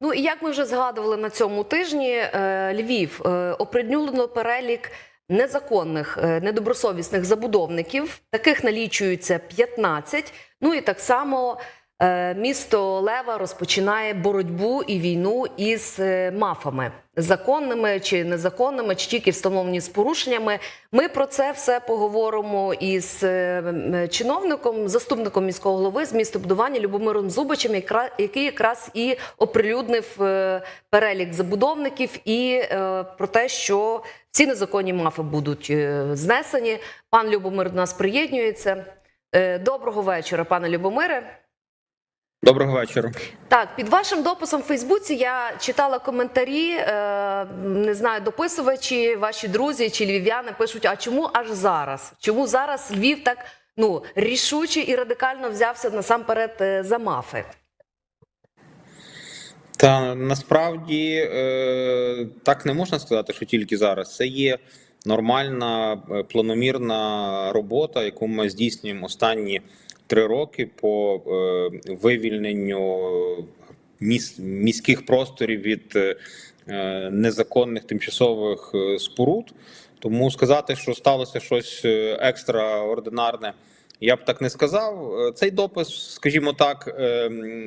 Ну і як ми вже згадували на цьому тижні, е, Львів е, оприлюднено перелік незаконних е, недобросовісних забудовників. Таких налічується 15. Ну і так само місто Лева розпочинає боротьбу і війну із е, мафами законними чи незаконними, чи тільки встановлені з порушеннями. Ми про це все поговоримо із е, чиновником, заступником міського голови з містобудування Любомиром Зубичем, якра- який якраз і оприлюднив е, перелік забудовників і е, про те, що ці незаконні мафи будуть е, знесені. Пан Любомир до нас приєднується. Е, Доброго вечора, пане Любомире. Доброго вечора. Так, під вашим дописом в Фейсбуці я читала коментарі. Е, не знаю, дописувачі, ваші друзі чи львів'яни пишуть: а чому аж зараз? Чому зараз Львів так ну рішуче і радикально взявся насамперед е, за мафи? Та насправді е, так не можна сказати, що тільки зараз. Це є нормальна планомірна робота, яку ми здійснюємо останні три роки по е, вивільненню міс, міських просторів від е, незаконних тимчасових е, споруд. Тому сказати, що сталося щось екстраординарне. Я б так не сказав. Цей допис, скажімо так,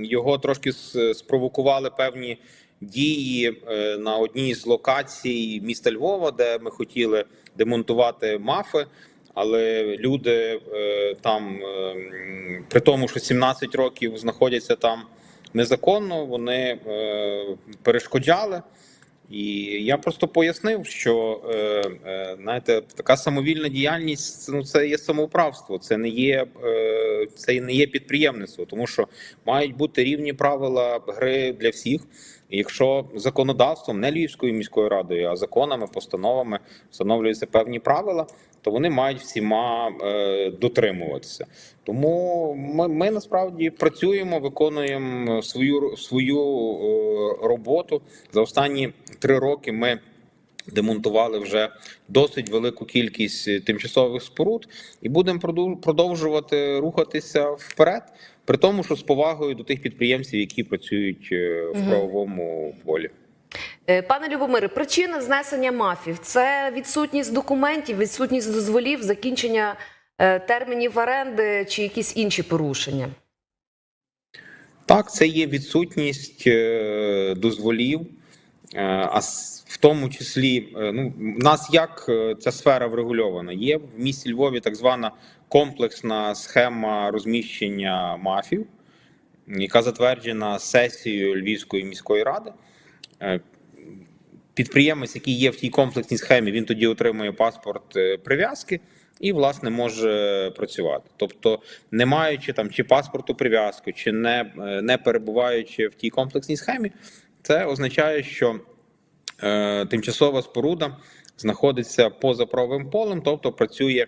його трошки спровокували певні дії на одній з локацій міста Львова, де ми хотіли демонтувати мафи. Але люди е, там, е, при тому, що 17 років знаходяться там незаконно, вони е, перешкоджали. І я просто пояснив, що знаєте, така самовільна діяльність ну це є самоуправство, це не є це не є підприємництво, тому що мають бути рівні правила гри для всіх. Якщо законодавством не Львівською міською радою, а законами, постановами встановлюються певні правила, то вони мають всіма е, дотримуватися. Тому ми, ми насправді працюємо, виконуємо свою свою е, роботу за останні три роки. Ми демонтували вже досить велику кількість тимчасових споруд і будемо продовжувати рухатися вперед, при тому, що з повагою до тих підприємців, які працюють е, в правовому полі. Е, Пане Любомире, причина знесення мафів це відсутність документів, відсутність дозволів, закінчення е, термінів оренди чи якісь інші порушення. Так, це є відсутність е, дозволів, а в тому числі, ну, в нас як ця сфера врегульована? Є в місті Львові так звана комплексна схема розміщення мафів, яка затверджена сесією Львівської міської ради. Підприємець, який є в тій комплексній схемі, він тоді отримує паспорт е, прив'язки і, власне, може працювати. Тобто, не маючи там чи паспорту прив'язку, чи не, е, не перебуваючи в тій комплексній схемі, це означає, що е, тимчасова споруда знаходиться поза правовим полем, тобто працює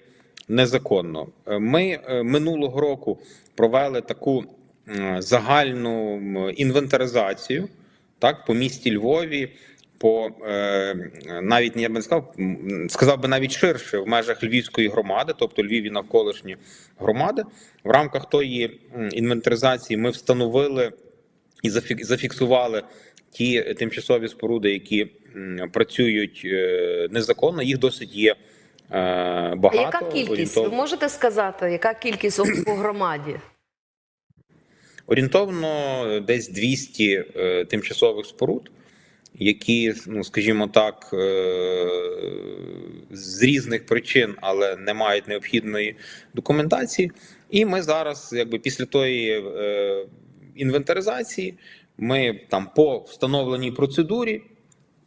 незаконно. Е, Ми минулого року провели таку загальну інвентаризацію так, по місті Львові. По е, навіть я б не сказав, сказав би навіть ширше в межах Львівської громади, тобто Львів і навколишні громади. В рамках тої інвентаризації ми встановили і зафіксували ті тимчасові споруди, які працюють е, незаконно. Їх досить є е, багато. яка кількість? Ви можете сказати, яка кількість у- громаді? Орієнтовно десь 200 е, тимчасових споруд, які, ну скажімо так, е, з різних причин, але не мають необхідної документації. І ми зараз, якби після тої е, інвентаризації, ми там по встановленій процедурі.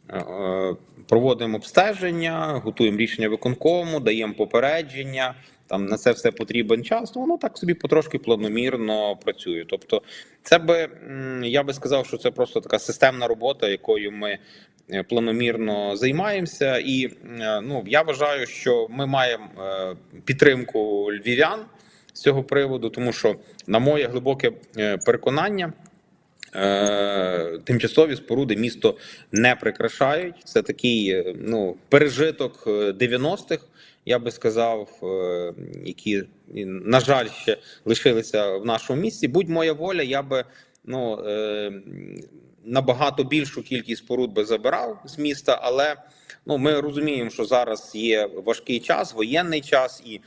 е, Проводимо обстеження, готуємо рішення виконкому, даємо попередження. Там на це все потрібен час. Ну воно так собі потрошки планомірно працює. Тобто, це би я би сказав, що це просто така системна робота, якою ми е, планомірно займаємося. І е, ну я вважаю, що ми маємо е, підтримку львів'ян з цього приводу, тому що, на моє глибоке переконання. Тимчасові споруди місто не прикрашають. Це такий ну пережиток е, 90-х, я би сказав, е, які на жаль ще лишилися в нашому місті. Будь моя воля, я би ну е, набагато більшу кількість споруд би забирав з міста, але ну ми розуміємо, що зараз є важкий час, воєнний час, і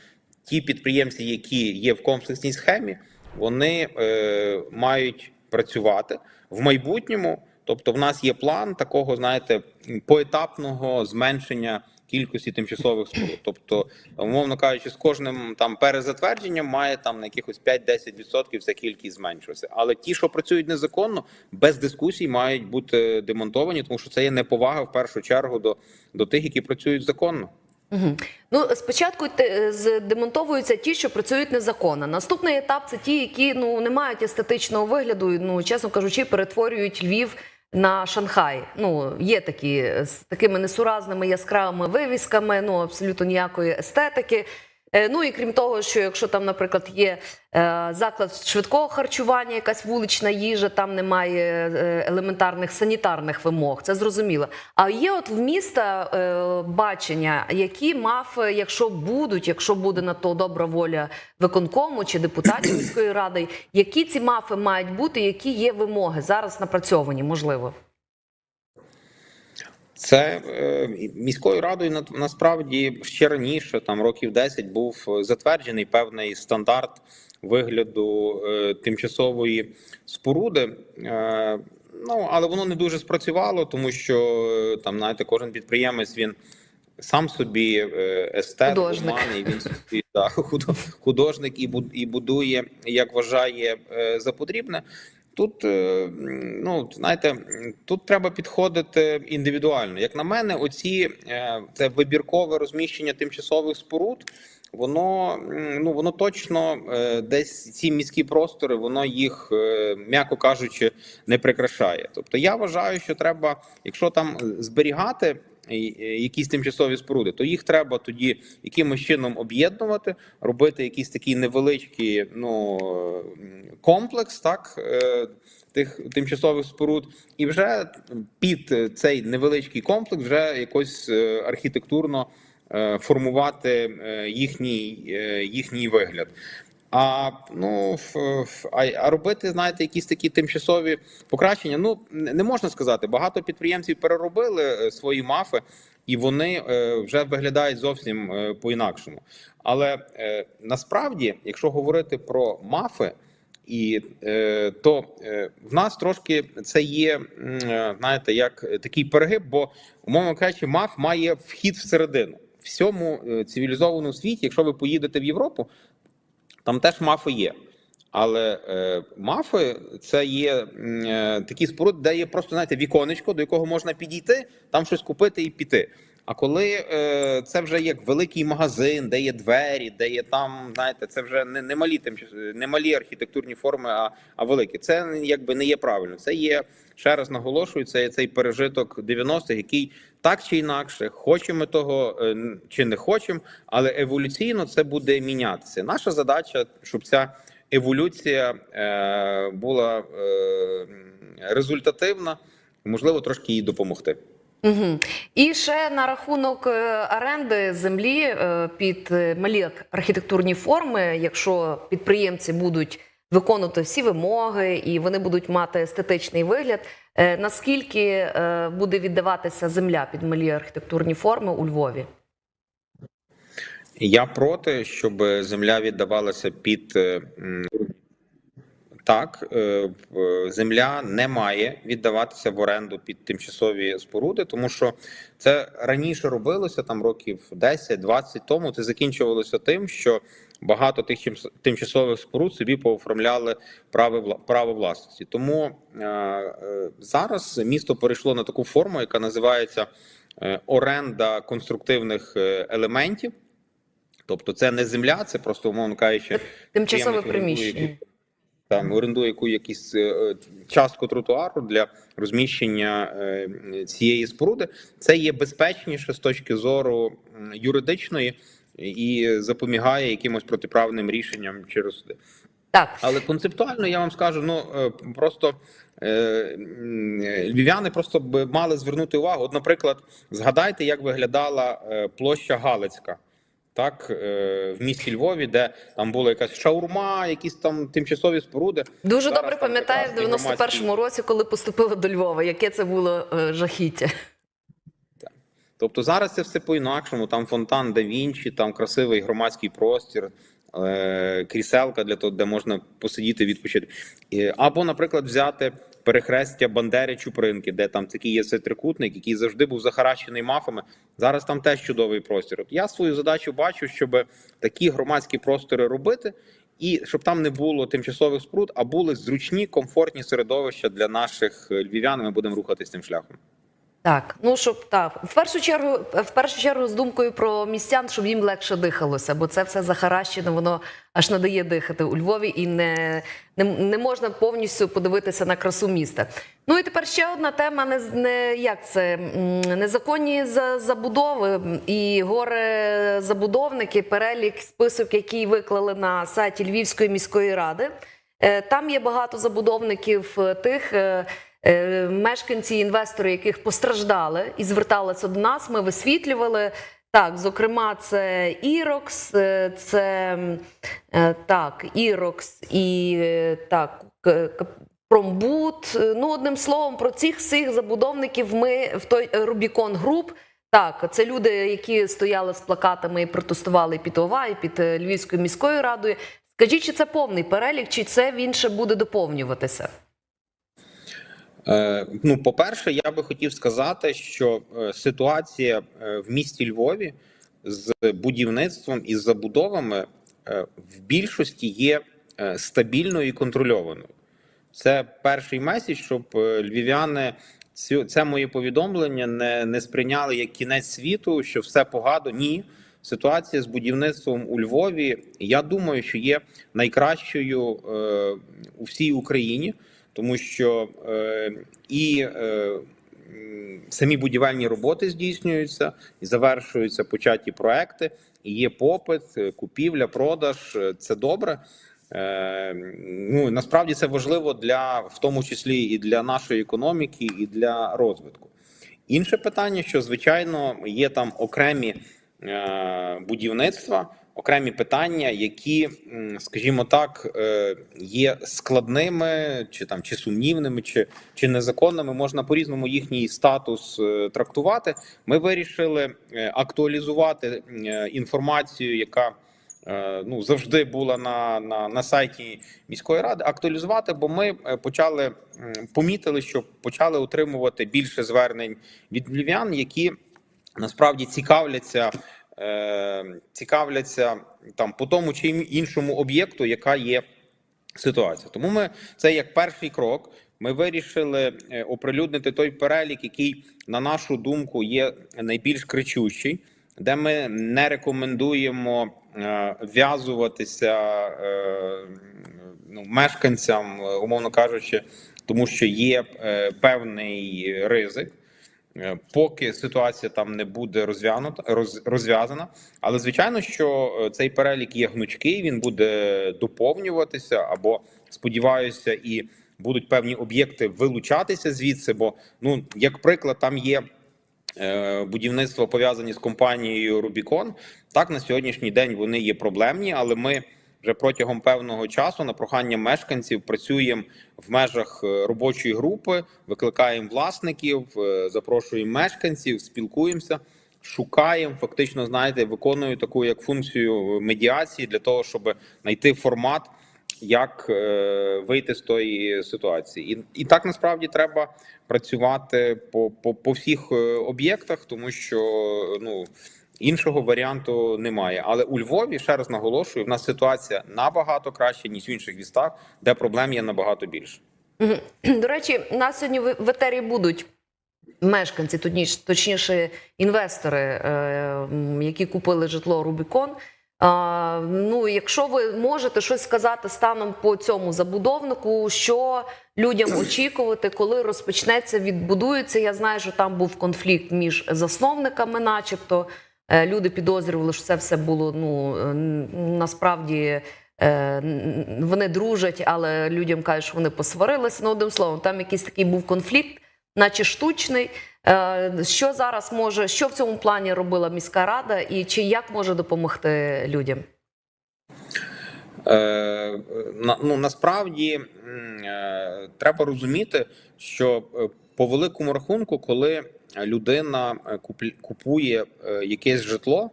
ті підприємці, які є в комплексній схемі, вони е, мають працювати в майбутньому. Тобто, в нас є план такого, знаєте, поетапного зменшення кількості тимчасових споруд. Тобто, умовно кажучи, з кожним там перезатвердженням має там на якихось 5-10% ця кількість зменшуватися. Але ті, що працюють незаконно, без дискусій мають бути демонтовані, тому що це є неповага в першу чергу до, до тих, які працюють законно. Угу. Ну, спочатку демонтовуються ті, що працюють незаконно. Наступний етап це ті, які ну не мають естетичного вигляду. Ну чесно кажучи, перетворюють Львів на Шанхай. Ну є такі з такими несуразними яскравими вивісками, ну абсолютно ніякої естетики. Е, Ну і крім того, що якщо там, наприклад, є е, заклад швидкого харчування, якась вулична їжа, там немає е, елементарних санітарних вимог, це зрозуміло. А є от в міста бачення, які мафи, якщо будуть, якщо буде на то добра воля виконкому чи депутатів міської ради, які ці мафи мають бути, які є вимоги зараз напрацьовані, можливо. Це е, міською радою на- насправді ще раніше, там років 10, був затверджений певний стандарт вигляду е, тимчасової споруди. Е, ну але воно не дуже спрацювало, тому що е, там, знаєте, кожен підприємець він. Сам собі е, естет, гуман, і він собі да, художник і будує, як вважає е, за потрібне. Тут, е, ну знаєте, тут треба підходити індивідуально. Як на мене, оці е, це вибіркове розміщення тимчасових споруд. Воно ну воно точно е, десь ці міські простори, воно їх, м'яко кажучи, не прикрашає. Тобто я вважаю, що треба, якщо там зберігати якісь тимчасові споруди, то їх треба тоді якимось чином об'єднувати, робити якийсь такий невеличкий ну комплекс, так. е, Тих тимчасових споруд, і вже під цей невеличкий комплекс вже якось е, архітектурно е, формувати е, їхній, е, їхній вигляд. А ну а, робити, знаєте, якісь такі тимчасові покращення. Ну не можна сказати. Багато підприємців переробили е, свої мафи, і вони е, вже виглядають зовсім е, по-інакшому. Але е, насправді, якщо говорити про мафи, і то в нас трошки це є, знаєте, як такий перегиб, бо умовно кажучи, маф має вхід всередину. Всьому цивілізованому світі, якщо ви поїдете в Європу, там теж мафи є. Але е, мафи це є е, такі споруди, де є просто знаєте, віконечко, до якого можна підійти, там щось купити і піти. А коли е, це вже як великий магазин, де є двері, де є там, знаєте, це вже не, не малі тимчас- не малі архітектурні форми, а, а великі. Це якби не є правильно. Це є ще раз наголошую, це є цей пережиток 90-х, який так чи інакше, хочемо того е, чи не хочемо, але еволюційно це буде мінятися. Наша задача, щоб ця еволюція е, була е, результативна, можливо, трошки їй допомогти. Угу. І ще на рахунок е, оренди землі е, під е, малі архітектурні форми, якщо підприємці будуть виконувати всі вимоги і вони будуть мати естетичний вигляд, наскільки буде віддаватися земля під малі архітектурні форми у Львові? Я проти, щоб земля віддавалася під так, е, земля не має віддаватися в оренду під тимчасові споруди, тому що це раніше робилося там років 10-20 тому. Це закінчувалося тим, що багато тих тимчасових споруд собі пооформляли право право власності. Тому е, е, зараз місто перейшло на таку форму, яка називається оренда конструктивних елементів. Тобто це не земля, це просто умовно кажучи, Тимчасове приміщення. Там орендує яку якісь е, частку тротуару для розміщення е, цієї споруди. Це є безпечніше з точки зору юридичної і запобігає якимось протиправним рішенням через суди. Так, Але концептуально я вам скажу, ну е, просто е, львів'яни просто б мали звернути увагу. От, наприклад, згадайте, як виглядала е, площа Галицька Так, е, в місті Львові, де там була якась шаурма, якісь там тимчасові споруди. Дуже Зараз добре пам'ятаю в 91-му році, коли поступила до Львова, яке це було е, жахіття. Тобто зараз це все по-інакшому. Там фонтан да Вінчі, там красивий громадський простір, кріселка для того, де можна посидіти, відпочити. Е, Або, наприклад, взяти перехрестя Бандери Чупринки, де там такий є трикутник, який завжди був захаращений мафами. Зараз там теж чудовий простір. От я свою задачу бачу, щоб такі громадські простори робити. І щоб там не було тимчасових споруд, а були зручні, комфортні середовища для наших е, львів'ян. Ми будемо рухатись цим шляхом. Так, ну щоб так, в першу чергу, в першу чергу, з думкою про містян, щоб їм легше дихалося, бо це все захаращене, воно аж не дає дихати у Львові, і не, не, не можна повністю подивитися на красу міста. Ну і тепер ще одна тема: не, не як це незаконні за- забудови і горе забудовники, перелік список, який виклали на сайті Львівської міської ради. Е, Там є багато забудовників е, тих. Е, Мешканці, інвестори, яких постраждали і зверталися до нас, ми висвітлювали. Так, зокрема, це Ірокс, е, це е, так, Ірокс і так, Промбут. Ну, одним словом, про цих всіх забудовників ми в той Рубікон Груп. Так, це люди, які стояли з плакатами і протестували під ОВА, і під Львівською міською радою. Скажіть, чи це повний перелік, чи це він ще буде доповнюватися? Е, Ну, по-перше, я би хотів сказати, що е, ситуація е, в місті Львові з будівництвом і забудовами в більшості є стабільною і контрольованою. Це перший меседж, щоб львів'яни це моє повідомлення не, не сприйняли як кінець світу, що все погано. Ні. Ситуація з будівництвом у Львові, я думаю, що є найкращою у всій Україні, тому що е, і е, самі будівельні роботи здійснюються і завершуються початі проекти. І є попит, е, купівля, продаж. е, Це добре. Е, ну насправді це важливо для в тому числі і для нашої економіки, і для розвитку. Інше питання, що звичайно є там окремі е, будівництва, окремі питання, які, скажімо так, е, є складними, чи там чи сумнівними, чи, чи незаконними. Можна по різному їхній статус е, трактувати. Ми вирішили е, актуалізувати інформацію, яка ну завжди була на, на, на сайті міської ради. Актуалізувати, бо ми почали помітили, що почали отримувати більше звернень від львів'ян, які насправді цікавляться. Е, Цікавляться там по тому чи іншому об'єкту, яка є ситуація. Тому ми це як перший крок. Ми вирішили е, оприлюднити той перелік, який, на нашу думку, є найбільш кричущий, де ми не рекомендуємо е, в'язуватися ну, мешканцям, умовно кажучи, тому що є певний ризик. Е, Поки ситуація там не буде розв'янута роз, розв'язана, але звичайно, що е, цей перелік є гнучкий, він буде доповнюватися, або сподіваюся, і будуть певні об'єкти вилучатися звідси. Бо, ну як приклад, там є е, будівництво пов'язані з компанією Rubicon. Так на сьогоднішній день вони є проблемні, але ми вже протягом певного часу на прохання мешканців працюємо в межах е, робочої групи, викликаємо власників, е, запрошуємо мешканців, спілкуємося, шукаємо. Фактично, знаєте, виконую таку як функцію медіації для того, щоб знайти формат, як е, вийти з тої ситуації, і, і так насправді треба працювати по, по, по всіх е, об'єктах, тому що ну. Іншого варіанту немає. Але у Львові ще раз наголошую, в нас ситуація набагато краще ніж в інших містах, де проблем є набагато більше. До речі, нас сьогодні в етері будуть мешканці, точніше інвестори, е, які купили житло Рубікон. Ну, якщо ви можете щось сказати станом по цьому забудовнику, що людям очікувати, коли розпочнеться, відбудується. Я знаю, що там був конфлікт між засновниками, начебто. Е, Люди підозрювали, що це все було ну е, насправді. е, Вони дружать, але людям кажуть, що вони посварилися. Ну, одним словом, там якийсь такий був конфлікт, наче штучний. Що зараз може, що в цьому плані робила міська рада, і чи як може допомогти людям? Е, ну, насправді треба розуміти, що по великому рахунку, коли людина е, купує е, якесь житло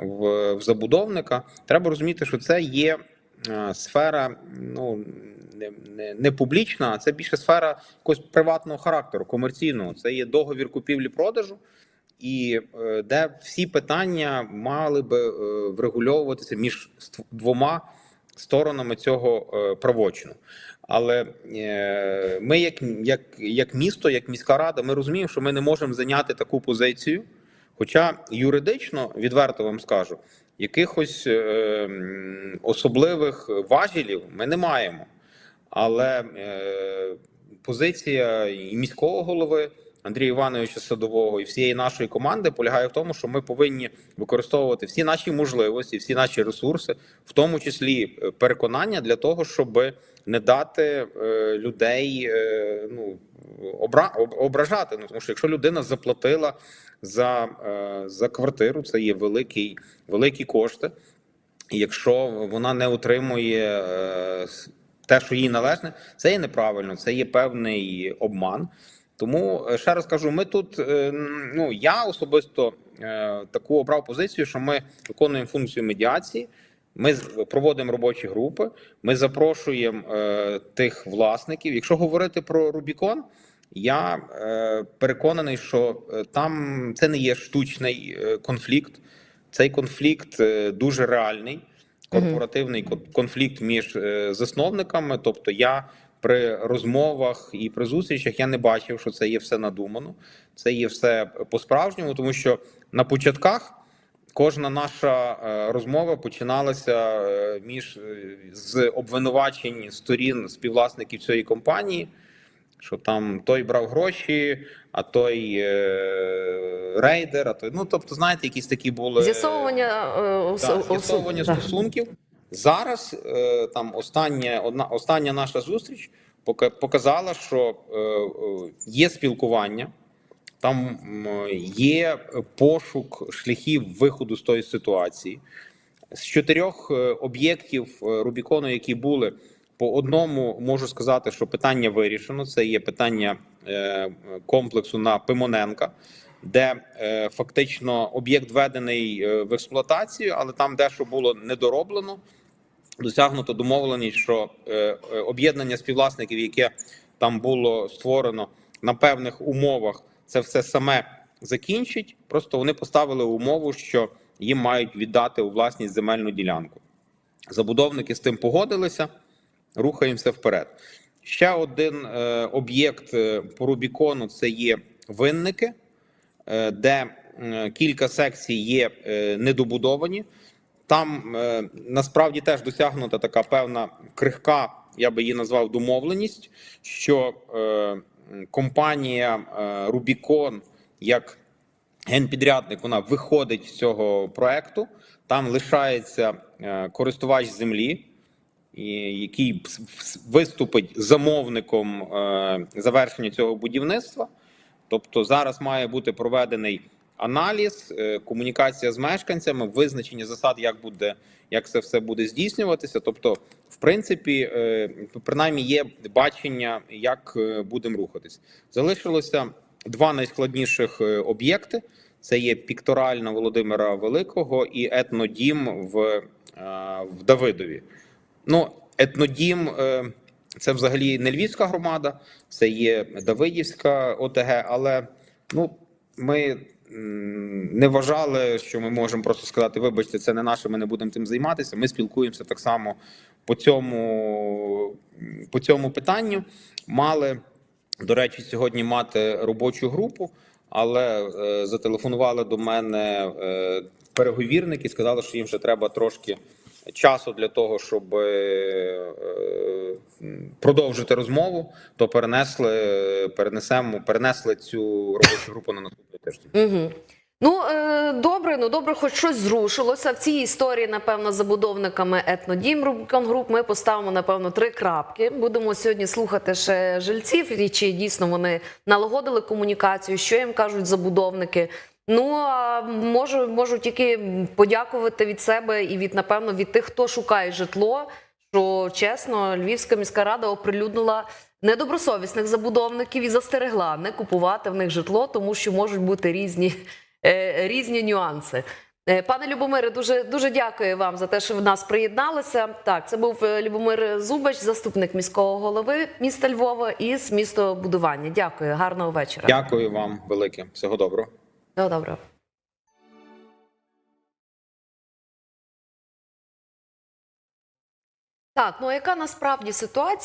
в, забудовника, треба розуміти, що це є е, сфера ну, не, не, публічна, а це більше сфера якогось приватного характеру, комерційного. Це є договір купівлі-продажу. І де всі питання мали би врегульовуватися між двома сторонами цього е, правочину. Але е, ми, як, як, як місто, як міська рада, ми розуміємо, що ми не можемо зайняти таку позицію. Хоча юридично, відверто вам скажу, якихось е, особливих важелів ми не маємо. Але позиція і міського голови Андрія Івановича Садового і всієї нашої команди полягає в тому, що ми повинні використовувати всі наші можливості, всі наші ресурси, в тому числі е, переконання для того, щоб не дати е, людей е, ну, обра, ображати. Ну, тому що якщо людина заплатила за, за квартиру, це є великий, великі кошти. І якщо вона не отримує те, що їй належне, це є неправильно, це є певний обман. Тому е, ще раз кажу, ми тут, е, ну я особисто е, таку обрав позицію, що ми виконуємо функцію медіації. Ми проводимо робочі групи, ми запрошуємо е, тих власників. Якщо говорити про Рубікон, я е, переконаний, що там це не є штучний конфлікт. Цей конфлікт дуже реальний, корпоративний конфлікт між засновниками. Тобто, я при розмовах і при зустрічах я не бачив, що це є все надумано. Це є все по-справжньому, тому що на початках кожна наша е, розмова починалася е, між е, з обвинувачень сторін співвласників цієї компанії. Що там той брав гроші, а той рейдер, а той. Ну тобто, знаєте, якісь такі були З'ясовування стосунків. Зараз е, там остання одна остання наша зустріч пока- показала, що е, е, є спілкування, там є пошук шляхів виходу з тої ситуації. З чотирьох об'єктів Рубікону, які були по одному, можу сказати, що питання вирішено. Це є питання комплексу на Пимоненка, де фактично об'єкт введений в експлуатацію, але там дещо було недороблено. Досягнуто домовленість, що е, е, об'єднання співвласників, яке там було створено на певних умовах, це все саме закінчить. Просто вони поставили умову, що їм мають віддати у власність земельну ділянку. Забудовники з тим погодилися, рухаємося вперед. Ще один е, об'єкт е, по Рубікону це є винники, е, де е, кілька секцій є е, недобудовані. Там е, насправді теж досягнута така певна крихка, я би її назвав домовленість, що е, компанія е, Рубікон як генпідрядник вона виходить з цього проекту. Там лишається е, користувач землі, який виступить замовником е, завершення цього будівництва. Тобто зараз має бути проведений аналіз, е, комунікація з мешканцями, визначення засад, як буде, як це все буде здійснюватися. Тобто, в принципі, е, принаймні є бачення, як е, будемо рухатись. Залишилося два найскладніших об'єкти: це є пікторальна Володимира Великого і етнодім в, в Давидові. Ну, етнодім це взагалі не львівська громада, це є Давидівська ОТГ, але ну, ми не вважали, що ми можемо просто сказати: вибачте, це не наше, ми не будемо тим займатися. Ми спілкуємося так само по цьому, по цьому питанню. Мали, до речі, сьогодні мати робочу групу, але е, зателефонували до мене е, переговірники, сказали, що їм вже треба трошки часу для того, щоб е, е, продовжити розмову, то перенесли, перенесемо, перенесли цю робочу групу на наступний тиждень. Угу. Ну е, добре, ну добре, хоч щось зрушилося. В цій історії, напевно, забудовниками етнодім Рубікон Груп ми поставимо напевно три крапки. Будемо сьогодні слухати ще жильців, і чи дійсно вони налагодили комунікацію, що їм кажуть забудовники. Ну а можу, можу тільки подякувати від себе і від напевно від тих, хто шукає житло. Що чесно, Львівська міська рада оприлюднила недобросовісних забудовників і застерегла не купувати в них житло, тому що можуть бути різні, е, різні нюанси. Е, Пане Любомире, дуже дуже дякую вам за те, що в нас приєдналися. Так, це був е, Любомир Зубач, заступник міського голови міста Львова із містобудування. Дякую, гарного вечора. Дякую вам велике. Всього доброго. Всього доброго. Так, ну а яка насправді ситуація?